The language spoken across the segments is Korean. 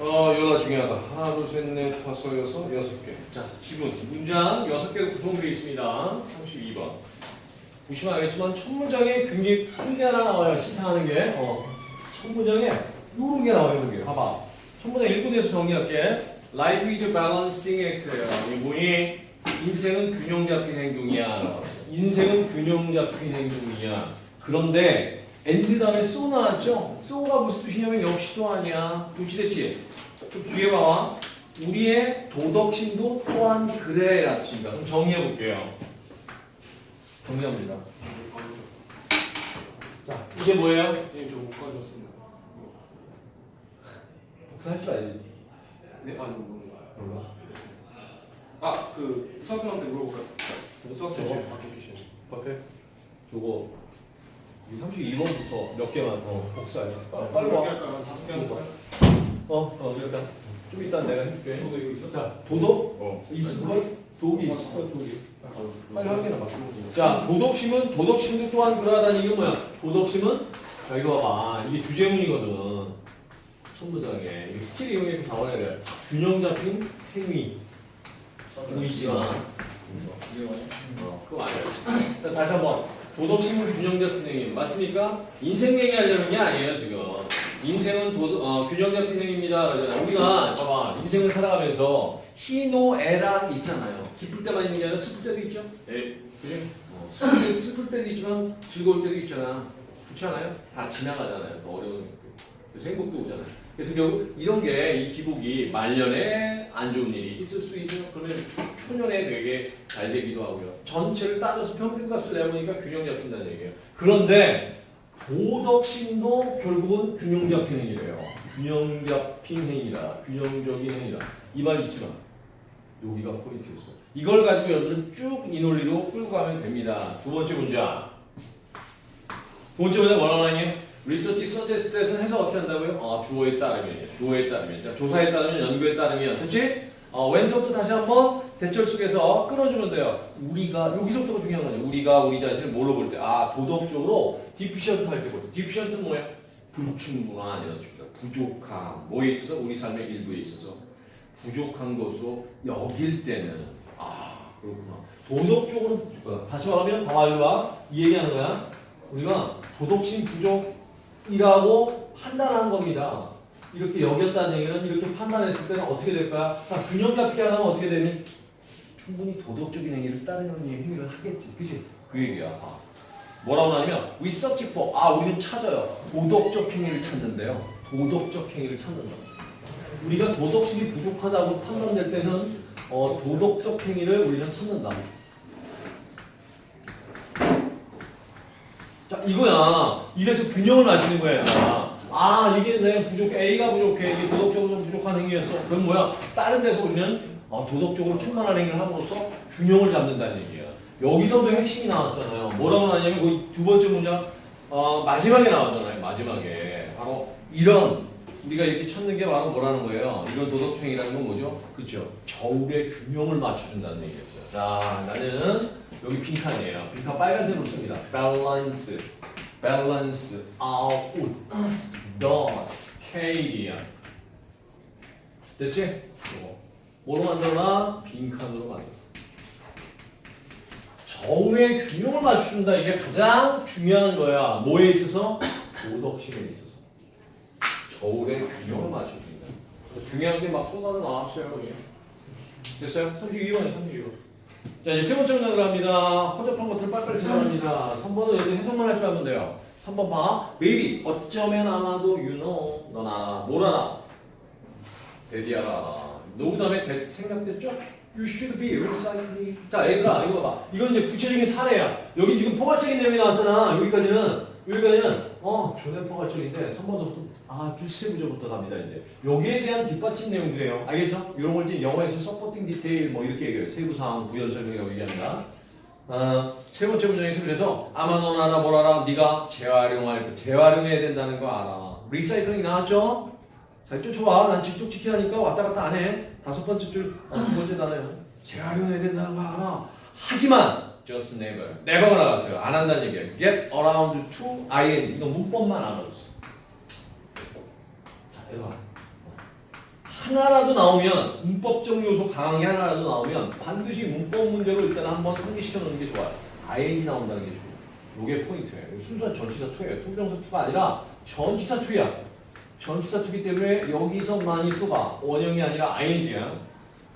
어, 이거 중요하다. 하나, 둘, 셋, 넷, 다섯, 여섯, 여섯 개. 자, 지문. 문장 여섯 개로 구성되어 있습니다. 32번. 보시면 알겠지만 첫 문장에 굉장히 큰 게 하나 나와요. 시사하는 게. 어. 첫 문장에 요런 게 나와요. 요런 게. 봐봐. 첫 문장 읽고 돼서 정리할게. Life is a balancing act예요. 이 뭐니? 인생은 균형 잡힌 행동이야. 인생은 균형 잡힌 행동이야. 그런데 엔드 다음에 so 나왔죠? so가 무슨 뜻이냐면 역시도 아니야. 도치됐지? 또 뒤에 봐봐. 우리의 도덕심도 또한 그래 라는 뜻입니다. 그럼 정리해 볼게요. 정리합니다. 자, 이게 뭐예요? 네, 저못 가져왔습니다. 복사할 줄 알지? 네, 아니 모르는 몰라. 아, 그 수학생한테 물어볼까요? 수학생 저거? 지금 밖에 계시죠? 밖에 저거 이 32번부터 몇 개만 어, 복사해. 아, 빨리 와. 할까요? 다섯 개 할까요? 어, 어, 일단 좀 이따 내가 해줄게. 저도 이거 있었죠? 자, 도덕 어. 있을 거 독이 있을 거 독이. 빨리 확인해 봐. 자, 자, 도덕심은 도덕심도 또한 그러하다는 이게 뭐야? 도덕심은 자 이거 봐봐. 이게 주제문이거든. 손부장에 이게 스킬 이용해 나와야 돼. 균형 잡힌 행위 보이지만. 이게 뭐냐? 어, 그거 아니야. 자, 다시 한 번. 도덕심은 균형 잡힌 행위. 맞습니까? 인생 얘기하려는 게 아니에요, 지금. 인생은 도, 어, 균형 잡힌 행위입니다. 그러잖아. 우리가, 봐봐. 인생을 살아가면서 희노애락 있잖아요. 기쁠 때만 있는 게 아니라 슬플 때도 있죠? 네. 그지? 어, 슬플, 때, 슬플 때도 있지만 즐거울 때도 있잖아. 그렇지 않아요? 다 지나가잖아요. 더 어려운. 그래서 행복도 오잖아요. 그래서 결국 이런 게 이 기복이 말년에 안 좋은 일이 있을 수 있어요. 그러면 초년에 되게 잘 되기도 하고요. 전체를 따져서 평균값을 내보니까 균형 잡힌다는 얘기예요. 그런데 도덕심도 결국은 균형 잡힌 행위래요. 균형 잡힌 행위라, 균형적인 행위라. 이말 잊지 마. 여기가 포인트였어. 이걸 가지고 여러분은 쭉 이 논리로 끌고 가면 됩니다. 두 번째 문장. 두 번째 문장 뭐라고 하니? 리서치 서제스트에서는 해석 어떻게 한다고요? 어, 주어에 따르면, 주어에 따르면, 자, 조사에 따르면, 연구에 따르면, 됐지? 어, 왼서부터 다시 한번 대절 속에서 끊어주면 돼요. 우리가, 여기서부터가 중요한 거죠. 우리가 우리 자신을 뭘로 볼 때? 아, 도덕적으로 디피션트 할 때 볼 때. 디피션트는 뭐야? 불충분한 이런 식입니다. 부족함. 뭐에 있어서? 우리 삶의 일부에 있어서. 부족한 것으로 여길 때는 아 그렇구나 도덕적으로 부족하다 다시 말하면 봐봐 와이 얘기하는 거야 우리가 도덕심 부족이라고 판단한 겁니다 이렇게 여겼다는 얘기는 이렇게 판단했을 때는 어떻게 될 거야 자 균형 잡히게 하려면 어떻게 되니 충분히 도덕적인 행위를 따르는 행위를 하겠지 그치 그 얘기야 아. 뭐라고 하냐면 we search for 아 우리는 찾아요 도덕적 행위를 찾는데요 도덕적 행위를 찾는다 우리가 도덕심이 부족하다고 판단될 때는 어, 도덕적 행위를 우리는 찾는다. 자 이거야. 이래서 균형을 맞추는 거야. 아 이게 내 부족 A가 부족해. 이게 도덕적으로 좀 부족한 행위였어. 그럼 뭐야? 다른 데서 우리는 어, 도덕적으로 충만한 행위를 함으로써 균형을 잡는다는 얘기야. 여기서도 핵심이 나왔잖아요. 뭐라고 나왔냐면 그두 번째 문장 어, 마지막에 나왔잖아요. 마지막에 바로 이런 우리가 이렇게 찾는 게 바로 뭐라는 거예요? 이런 도덕행위라는 건 뭐죠? 그렇죠. 저울의 균형을 맞춰준다는 얘기였어요. 자, 나는 여기 빈칸이에요. 빈칸 빨간색으로 씁니다. balance, balance out the scale. 됐지? 뭐로 만들어놔? 빈칸으로 만들어. 저울의 균형을 맞춰준다. 이게 가장 중요한 거야. 뭐에 있어서? 도덕심에 있어서. 저울의 균형을 맞춰준다. 중요한 게 막 쏟아져 나왔어요. 됐어요? 32번이에요, 32번. 자, 이제 세 번째 문장으로 합니다. 허접한 것들 빨리빨리 제거합니다. 3번은 여기 해석만 할 줄 알면 돼요. 3번 봐. Maybe. 어쩌면 아마도 you know. 넌 알아. 뭘 알아? 대디 알아. 너 그 다음에 대- 생각됐죠? You should be recycling. 자, 얘들아, 이거 봐봐. 이건 이제 구체적인 사례야. 여기 지금 포괄적인 내용이 나왔잖아. 여기까지는. 여기까지는 어, 존의 포괄적인데 3번부터 아 주 세부적부터 갑니다, 이제. 여기에 대한 뒷받침 내용들이에요. 알겠어? 이런 걸 이제 영어에서 서포팅 디테일 뭐 이렇게 얘기해요. 세부 사항, 부연 설명이라고 얘기합니다. 아, 세 번째 문장에서 그래서 아마 넌 알아 뭘 알아 네가 재활용할 거 재활용해야 된다는 거 알아. 리사이클링 나왔죠? 잘 쫓아와 난 직접 지키라니까 왔다 갔다 안 해. 다섯 번째 줄 아, 두 번째 단어요. 재활용해야 된다는 거 알아. 하지만 just never. never가 나갔어요. 안 한다는 얘기예요. get around to ing. 이거 문법만 알아줬어. 자 이거 봐. 하나라도 나오면 문법적 요소 강한 게 하나라도 나오면 반드시 문법 문제로 일단 한번 상기시켜 놓는 게 좋아요. ING 나온다는 게 중요해요. 이게 포인트예요. 순수한 전치사 2예요. 투정사 2가 아니라 전치사 2야. 전치사 2기 때문에 여기서 많이 수가 원형이 아니라 ING야.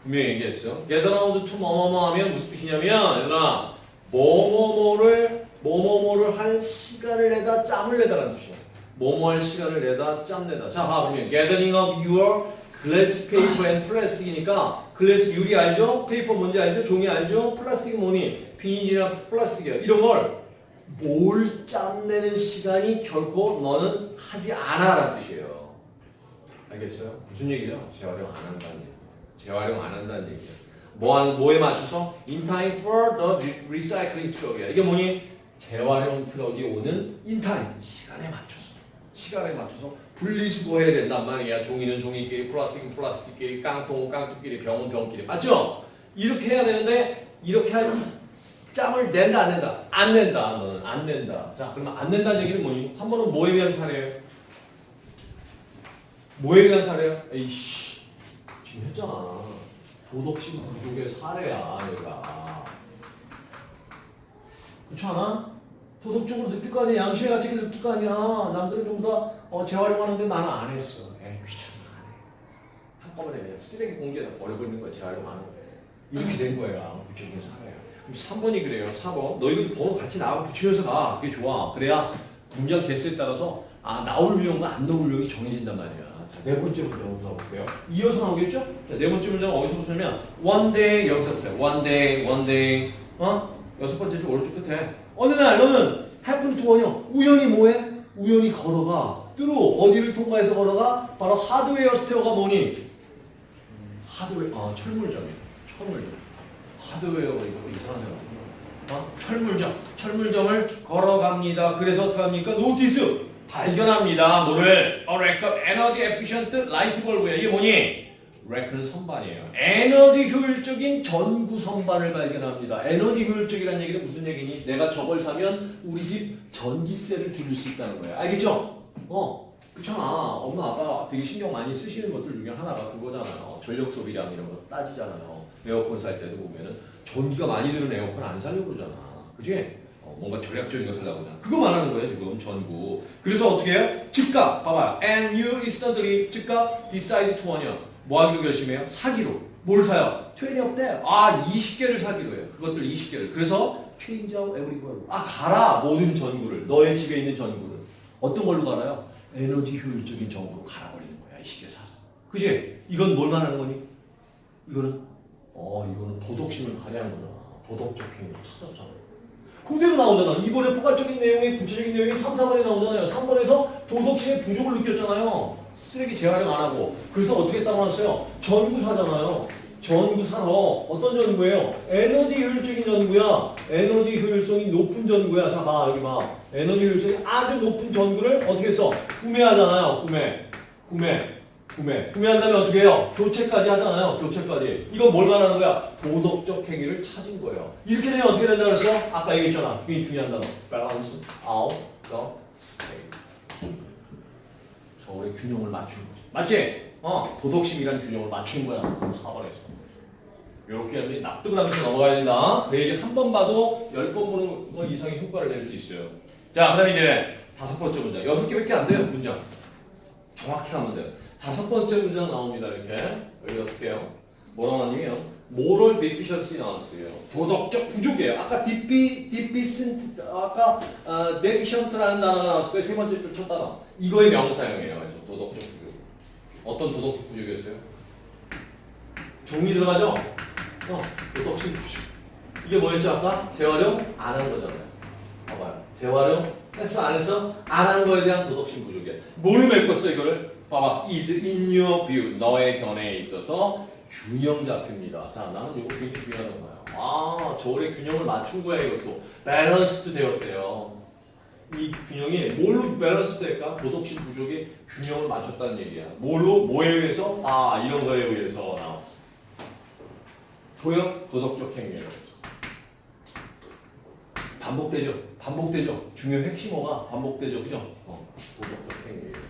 분명히 얘기했어. get around to 뭐뭐뭐 하면 무슨 뜻이냐면 얘들아 뭐뭐뭐를 뭐뭐뭐를 할 시간을 내다 짬을 내다라는 뜻이야. 뭐뭐 할 시간을 내다 짬 내다. 자, 봐 보면 gathering of your glass paper and plastic이니까 글래스 유리 알죠? 페이퍼 뭔지 알죠? 종이 알죠? 플라스틱 뭐니? 비닐이나 플라스틱이야. 이런 걸뭘 짬내는 시간이 결코 너는 하지 않아 라는 뜻이에요. 알겠어요? 무슨 얘기죠? 재활용 안 한다는 얘기. 재활용 안 한다는 얘기야. 뭐 하는 뭐에 맞춰서 in time for the recycling truck이야. 이게 뭐니? 재활용 트럭이 오는 time 시간에 맞춰서 시간에 맞춰서 분리수거해야 된단 말이야. 종이는 종이끼리, 플라스틱은 플라스틱끼리, 깡통은 깡통끼리, 병은 병끼리. 맞죠? 이렇게 해야 되는데 이렇게 할 짬을 낸다 안 낸다? 안 낸다 너는 안 낸다. 자 그러면 안 낸다는 얘기는 뭐니? 3번은 뭐에 대한 사례예요? 뭐에 대한 사례야? 에이씨 지금 했잖아. 도덕심 부족의 사례야 얘가. 그렇지 않아? 도덕적으로 느낄 거 아니야. 양심의 가치를 느낄 거 아니야. 남들은 전부 다 어, 재활용하는데 나는 안 했어. 에이 귀찮아 안 해. 한꺼번에 그냥 쓰레기 공기에다 버려버리는 거야. 재활용 안 하고. 이렇게 된 거야. 구체적인 사례야. 그럼 3번이 그래요. 4번. 너희들 번호 같이 나하고 붙이면서 가. 그게 좋아. 그래야 문장 개수에 따라서 아 나올 유형과 안 나올 유형이 정해진단 말이야. 자, 네 번째 문장부터 가볼게요. 이어서 나오겠죠? 자, 네 번째 문장 어디서부터냐면 one day 여기서부터 one day, one day 어? 여섯 번째 줄 오른쪽 끝에 어느 날 너는 happen to 원형 우연히 뭐해? 우연히 걸어가 뚜루 어디를 통과해서 걸어가? 바로 하드웨어 스테어가 뭐니? 하드웨어 아 철물점이야 철물점 하드웨어가 이거 생각이구나 어? 철물점 철물점을 걸어갑니다 그래서 어떻게 합니까? 노티스 발견합니다 뭐를? Rack of energy efficient light bulb야 이게 뭐니? 래크는 선반이에요. 에너지 효율적인 전구 선반을 발견합니다. 에너지 효율적이라는 얘기는 무슨 얘기니? 내가 저걸 사면 우리 집 전기세를 줄일 수 있다는 거예요. 알겠죠? 어, 그렇잖아. 엄마 아빠가 되게 신경 많이 쓰시는 것들 중에 하나가 그거잖아요. 전력 소비량 이런 거 따지잖아요. 에어컨 살 때도 보면은 전기가 많이 드는 에어컨 안 사려고 그러잖아. 그지? 어, 뭔가 절약적인 거 살려고 그냥 그거 말하는 거예요 지금 전구 그래서 어떻게 해요? 즉각 봐봐요 and you instantly 즉각 decide to 원형 뭐 하기로 결심해요? 사기로 뭘 사요? 트레이 없대 아 20개를 사기로 해요 그것들 20개를 그래서 change out every bulb 아 갈아 모든 전구를 너의 집에 있는 전구를 어떤 걸로 갈아요? 에너지 효율적인 전구로 갈아버리는 거야 20개 사서 그지? 이건 뭘 말하는 거니? 이거는 어 이거는 도덕심을 거잖아 도덕적 행위를 찾았잖아 그대로 나오잖아. 이번에 포괄적인 내용이 구체적인 내용이 3, 4번에 나오잖아요. 3번에서 도덕심의 부족을 느꼈잖아요. 쓰레기 재활용 안 하고. 그래서 어떻게 했다고 하셨어요? 전구 사잖아요. 전구 사러 어떤 전구예요? 에너지 효율적인 전구야. 에너지 효율성이 높은 전구야. 자, 봐 여기 봐. 에너지 효율성이 아주 높은 전구를 어떻게 했어? 구매하잖아요. 구매, 구매. 구매. 구매한다면 어떻게 해요? 교체까지 하잖아요. 교체까지. 이건 뭘 말하는 거야? 도덕적 행위를 찾은 거예요. 이렇게 되면 어떻게 된다 그랬어? 아까 얘기했잖아. 그게 중요한 단어. balance out the scale. 서울의 균형을 맞추는 거지. 맞지? 어, 도덕심이란 균형을 맞추는 거야. 4번에서. 이렇게 하면 납득을 하면서 넘어가야 된다. 그 얘기 한 번 봐도 열 번 보는 거 이상의 효과를 낼 수 있어요. 자, 그 다음에 이제 다섯 번째 문장. 여섯 개밖에 안 돼요, 문장. 정확히 하면 돼요. 다섯 번째 문장 나옵니다. 이렇게 여기 여섯 개요. 뭐라 나왔냐면 moral deficiency 나왔어요. 도덕적 부족이에요. 아까 defi, deficient, 아까 어, deficient라는 단어가 나왔을 거예요. 세 번째 줄 첫 단어. 이거의 명사형이에요. 도덕적 부족. 어떤 도덕적 부족이었어요? 종이 들어가죠? 어, 도덕性부족. 이게 뭐였죠 아까? 재활용 안 한 거잖아요. 봐봐요. 재활용 했어 안 했어? 안 한 거에 대한 도덕심 부족이야. 뭘 메꿨어 이거를? 봐봐. is in your view. 너의 견해에 있어서 균형 잡힙니다. 자, 나는 이거 되게 중요하단 말이야. 아, 저울의 균형을 맞춘 거야 이것도. 밸런스드 되었대요. 이 균형이 뭘로 밸런스 될까? 도덕심 부족의 균형을 맞췄다는 얘기야. 뭘로? 뭐에 의해서? 아, 이런 거에 의해서 나왔어. 도역 도덕적 행위에 의해서. 반복되죠. 반복되죠. 중요 핵심어가 반복되죠. 그죠? 어, 도덕적 의해서.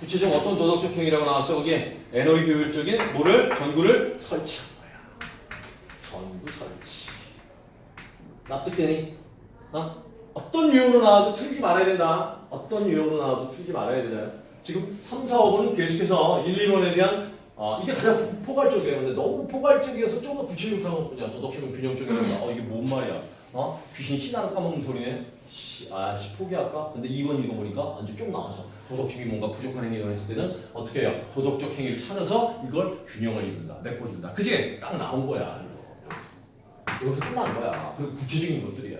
구체적 어떤 도덕적 행위라고 나왔어 거기에 에너지 효율적인 뭐를 전구를 설치한 거야. 전구 설치. 납득되니? 어? 어떤 유형으로 나와도 틀리지 말아야 된다. 어떤 유형으로 나와도 틀리지 말아야 된다. 지금 3, 4, 5번은 계속해서 1, 2번에 대한 어, 이게 가장 포괄적이에요. 근데 너무 포괄적이어서 좀 더 구체적으로 하거든요. 도덕적인 균형적인 거. 어, 이게 뭔 말이야? 어? 귀신 신하를 까먹는 소리네. 씨, 아, 씨, 포기할까? 근데 2번 읽어보니까 완전 쭉 나와서 도덕적이 뭔가 부족한 행위를 했을 때는 어떻게 해요? 도덕적 행위를 찾아서 이걸 균형을 이룬다. 메꿔준다. 그지? 딱 나온 거야. 이거. 여기서 끝난 거야. 그 구체적인 것들이야.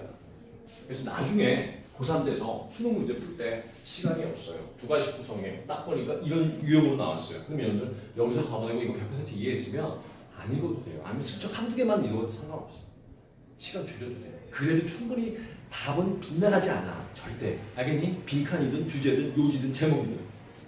그래서 나중에 고3 돼서 수능 문제 풀 때 시간이 없어요. 두 가지 구성해. 딱 보니까 이런 유형으로 나왔어요. 그러면 여러분들 여기서 잡아내고 이거 100% 이해했으면 안 읽어도 돼요. 아니면 슬쩍 한두 개만 읽어도 상관없어. 시간 줄여도 돼. 그래도 충분히 답은 빗나가지 않아. 절대. 알겠니? 빈칸이든 주제든 요지든 제목이든.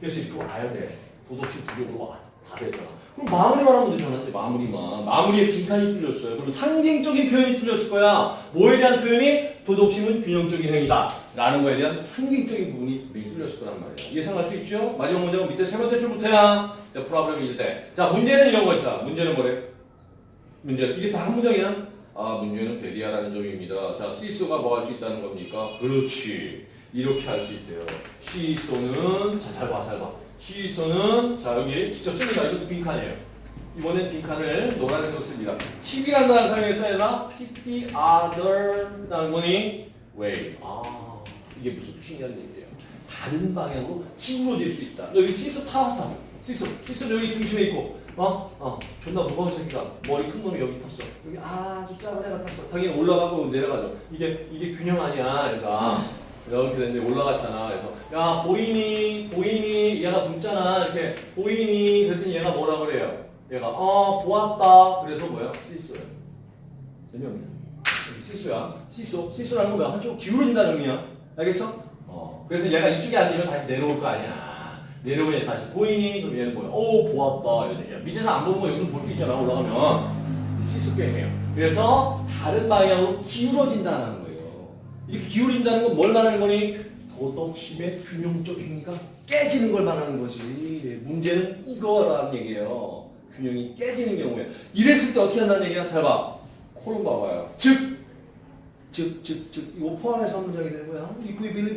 그래서 이렇게 와야 돼. 도덕적 부족으로 와. 다 되잖아. 그럼 마무리만 하면 되잖아. 이제 마무리만. 마무리에 빈칸이 틀렸어요. 그럼 상징적인 표현이 틀렸을 거야. 뭐에 대한 표현이? 도덕심은 균형적인 행위다. 라는 거에 대한 상징적인 부분이 분명히 틀렸을 거란 말이야. 예상할 수 있죠? 마지막 문제는 밑에 세 번째 줄부터야. 프로블럼일 때. 자, 문제는 이런 것이다. 문제는 뭐래? 문제. 이게 다 한 문장이야? 아, 문제는 데디아라는 점입니다. 자, 시소가 뭐 할 수 있다는 겁니까? 그렇지. 이렇게 할 수 있대요. 시소는, 자, 잘 봐, 잘 봐. 시소는, 자, 여기 직접 씁니다. 이것도 빈칸이에요. 이번엔 빈칸을 노란색으로 씁니다. TV라는 단어 사용했다 해나 PT other 라는 거니 way. 아, 이게 무슨 뜻이냐는 얘기예요. 다른 방향으로 기울어질 수 있다. 여기 시소 타왔어. 시소, 시소 여기 중심에 있고, 어, 어, 존나 무거운 새끼가 머리 큰 놈이 여기 탔어. 여기 아주 작은 애가 탔어. 당연히 올라가고 내려가죠. 이게 이게 균형 아니야, 그러니까. 이렇게 됐는데 올라갔잖아. 그래서 야 보이니 보이니 얘가 묻잖아. 이렇게 보이니 그랬더니 얘가 뭐라 그래요? 얘가 어 보았다. 그래서 뭐야? 시소야. 재미없네. 시소야. 시소. 시소라는 건 뭐야? 한쪽 기울어진다는 의미야. 알겠어? 어. 그래서 얘가 이쪽에 앉으면 다시 내려올 거 아니야. 내려오면 다시 보이니? 그럼 얘는 뭐야? 오 보았다. 이런 얘기야. 밑에서 안 보면 여기서 볼 수 있잖아. 올라가면. 시소 게임이에요. 그래서 다른 방향으로 기울어진다는 거예요. 이렇게 기울인다는 건 뭘 말하는 거니? 도덕심의 균형적 행위가 깨지는 걸 말하는 거지. 문제는 이거라는 얘기예요. 균형이 깨지는 경우에. 이랬을 때 어떻게 한다는 얘기야? 잘 봐. 콜럼 봐봐요. 즉, 즉, 즉, 즉, 이거 포함해서 한 문장이 되는 거야.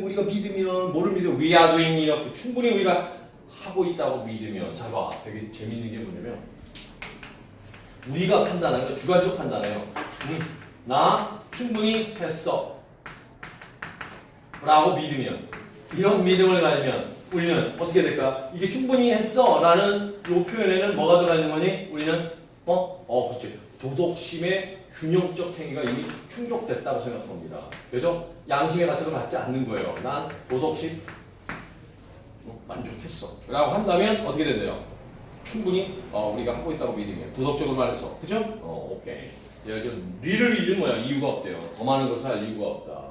우리가 믿으면, 뭐를 믿어? We are doing enough. 충분히 우리가 하고 있다고 믿으면. 잘 봐. 되게 재밌는 게 뭐냐면, 우리가 판단하는 거, 주관적 판단해요. 음, 나 충분히 했어. 라고 믿으면 이런 믿음을 가지면 우리는 어떻게 될까? 이게 충분히 했어 라는 이 표현에는 뭐가 들어가 있는 거니? 우리는 어? 어 그렇지 도덕심의 균형적 행위가 이미 충족됐다고 생각합니다 그래서 양심의 가책을 받지 않는 거예요 난 도덕심 어, 만족했어 라고 한다면 어떻게 된대요? 충분히 어, 우리가 하고 있다고 믿으면 도덕적으로 말해서 그죠? 어 오케이 얘가 좀 리를 잊은 거야 이유가 없대요 더 많은 것을 할 이유가 없다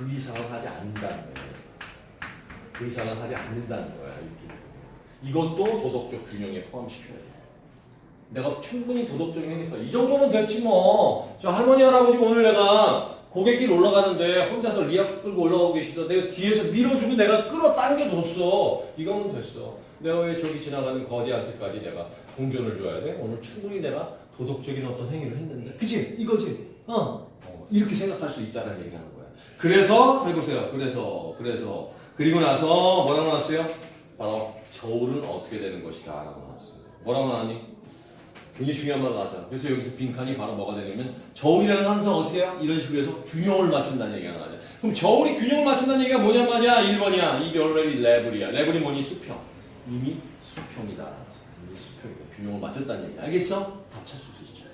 그 이상은 하지 않는다는 거예요. 그 이상은 하지 않는다는. 이렇게. 이것도 도덕적 균형에 포함시켜야 돼. 내가 충분히 도덕적인 행위 했어. 이 정도면 됐지 뭐. 저 할머니 할아버지 오늘 내가 고갯길 올라가는데 혼자서 리아 끌고 올라오고 계시어 내가 뒤에서 밀어주고 내가 끌어 당겨줬어. 이거면 됐어. 내가 왜 저기 지나가는 거지한테까지 내가 공전을 줘야 돼? 오늘 충분히 내가 도덕적인 어떤 행위를 했는데. 그치? 이거지? 어. 어, 이렇게 생각할 수 있다는 얘기를 하는 거야. 그래서 잘 보세요. 그래서 그래서 그리고 나서 뭐라고 나왔어요? 바로 저울은 어떻게 되는 것이다 라고 나왔어요. 뭐라고 나왔니? 굉장히 중요한 말 나왔잖아. 그래서 여기서 빈칸이 바로 뭐가 되냐면 저울이라는 건 항상 어떻게 해요? 이런 식으로 해서 균형을 맞춘다는 얘기가 나와요. 그럼 저울이 균형을 맞춘다는 얘기가 뭐냐 말이야? 1번이야. 이게 already 레벨이야. 레벨이 뭐니? 수평. 이미 수평이다. 이미 수평이다. 균형을 맞췄다는 얘기. 알겠어? 답 찾을 수 있죠.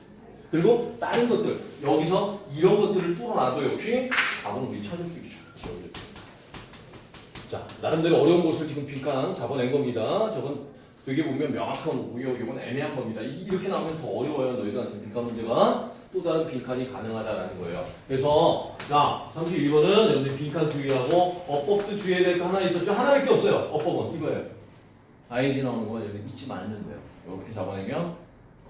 그리고 다른 것들 여기서 이런 것들을 뚫어놔도 역시 답은 우리 찾을 수 있죠. 자 나름대로 어려운 것을 지금 빈칸 잡아낸 겁니다. 저건 되게 보면 명확한 오고요. 이건 애매한 겁니다. 이- 이렇게 나오면 더 어려워요. 너희들한테 빈칸 문제가 또 다른 빈칸이 가능하다라는 거예요. 그래서 자 32번은 여러분들 빈칸 주의하고 어법도 주의해야 될 거 하나 있었죠. 하나밖에 없어요. 어법은 이거예요. ING 나오는 거 여기 잊지 말면 돼요. 이렇게 잡아내면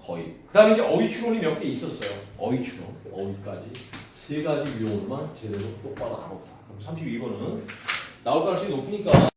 거의. 그 다음에 이제 어휘 추론이 몇 개 있었어요. 어휘 추론, 어휘까지. 세 가지 유형으로만 제대로 똑바로 알아보자. 그럼 32번은 나올 가능성이 높으니까